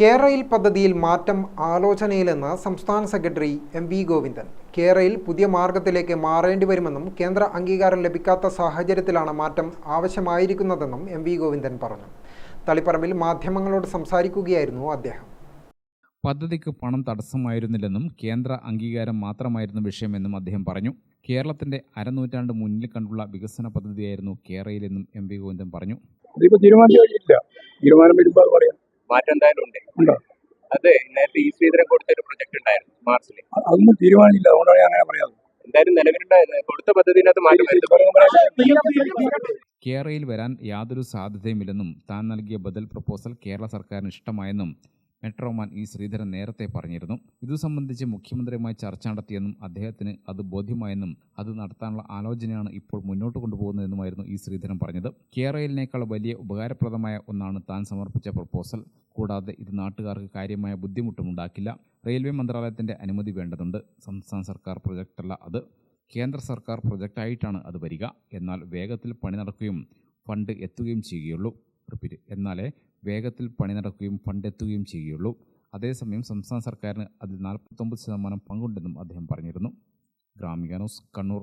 കേരയിൽ പദ്ധതിയിൽ മാറ്റം ആലോചനയിലെന്ന് സംസ്ഥാന സെക്രട്ടറി എം വി ഗോവിന്ദൻ. കേരയിൽ പുതിയ മാർഗത്തിലേക്ക് മാറേണ്ടി വരുമെന്നും കേന്ദ്ര അംഗീകാരം ലഭിക്കാത്ത സാഹചര്യത്തിലാണ് മാറ്റം ആവശ്യമായിരിക്കുന്നതെന്നും എം വി ഗോവിന്ദൻ പറഞ്ഞു. തളിപ്പറമ്പിൽ മാധ്യമങ്ങളോട് സംസാരിക്കുകയായിരുന്നു അദ്ദേഹം. പദ്ധതിക്ക് പണം തടസ്സമായിരുന്നില്ലെന്നും കേന്ദ്ര അംഗീകാരം മാത്രമായിരുന്നു വിഷയമെന്നും അദ്ദേഹം പറഞ്ഞു. കേരളത്തിന്റെ അരനൂറ്റാണ്ട് മുന്നിൽ കണ്ടുള്ള വികസന പദ്ധതിയായിരുന്നു കേരളയിലെന്നും എം വി ഗോവിന്ദൻ പറഞ്ഞു. തീരുമാനം വരുമ്പോൾ പറയാം. മാറ്റം എന്തായാലും ഉണ്ട്. അതെ നേരത്തെ ഈ ശ്രീധരൻ കൊടുത്തൊരു പ്രൊജക്ട് ഉണ്ടായിരുന്നു മാർച്ചിൽ അതൊന്നും തീരുമാനിച്ചില്ല അതുകൊണ്ടാണ് അങ്ങനെ പറയാം എന്തായാലും നിലവിലുണ്ടായിരുന്നു. കൊടുത്ത പദ്ധതിനകത്ത് മാറ്റം കേരളയിൽ വരാൻ യാതൊരു സാധ്യതയുമില്ലെന്നും താൻ നൽകിയ ബദൽ പ്രപ്പോസൽ കേരള സർക്കാരിന് ഇഷ്ടമായെന്നും മെട്രോമാൻ ഇ ശ്രീധരൻ നേരത്തെ പറഞ്ഞിരുന്നു. ഇതു സംബന്ധിച്ച് മുഖ്യമന്ത്രിയുമായി ചർച്ച നടത്തിയെന്നും അദ്ദേഹത്തിന് അത് ബോധ്യമായെന്നും അത് നടത്താനുള്ള ആലോചനയാണ് ഇപ്പോൾ മുന്നോട്ട് കൊണ്ടുപോകുന്നതെന്നുമായിരുന്നു ഇ ശ്രീധരൻ പറഞ്ഞത്. കേരളയിനേക്കാൾ വലിയ ഉപകാരപ്രദമായ ഒന്നാണ് താൻ സമർപ്പിച്ച പ്രപ്പോസൽ. കൂടാതെ ഇത് നാട്ടുകാർക്ക് കാര്യമായ ബുദ്ധിമുട്ടും ഉണ്ടാക്കില്ല. റെയിൽവേ മന്ത്രാലയത്തിന്റെ അനുമതി വേണ്ടതുണ്ട്. സംസ്ഥാന സർക്കാർ പ്രൊജക്റ്റല്ല അത്. കേന്ദ്ര സർക്കാർ പ്രൊജക്റ്റായിട്ടാണ് അത് വരിക. എന്നാൽ വേഗത്തിൽ പണി നടക്കുകയും ഫണ്ട് എത്തുകയും ചെയ്യുകയുള്ളൂ. റിപ്പീറ്റ്. എന്നാലേ വേഗത്തിൽ പണി നടക്കുകയും ഫണ്ടെത്തുകയും ചെയ്യുകയുള്ളൂ. അതേസമയം സംസ്ഥാന സർക്കാരിന് അതിൽ നാൽപ്പത്തൊമ്പത് ശതമാനം പങ്കുണ്ടെന്നും അദ്ദേഹം പറഞ്ഞിരുന്നു. Gramika news Kannur.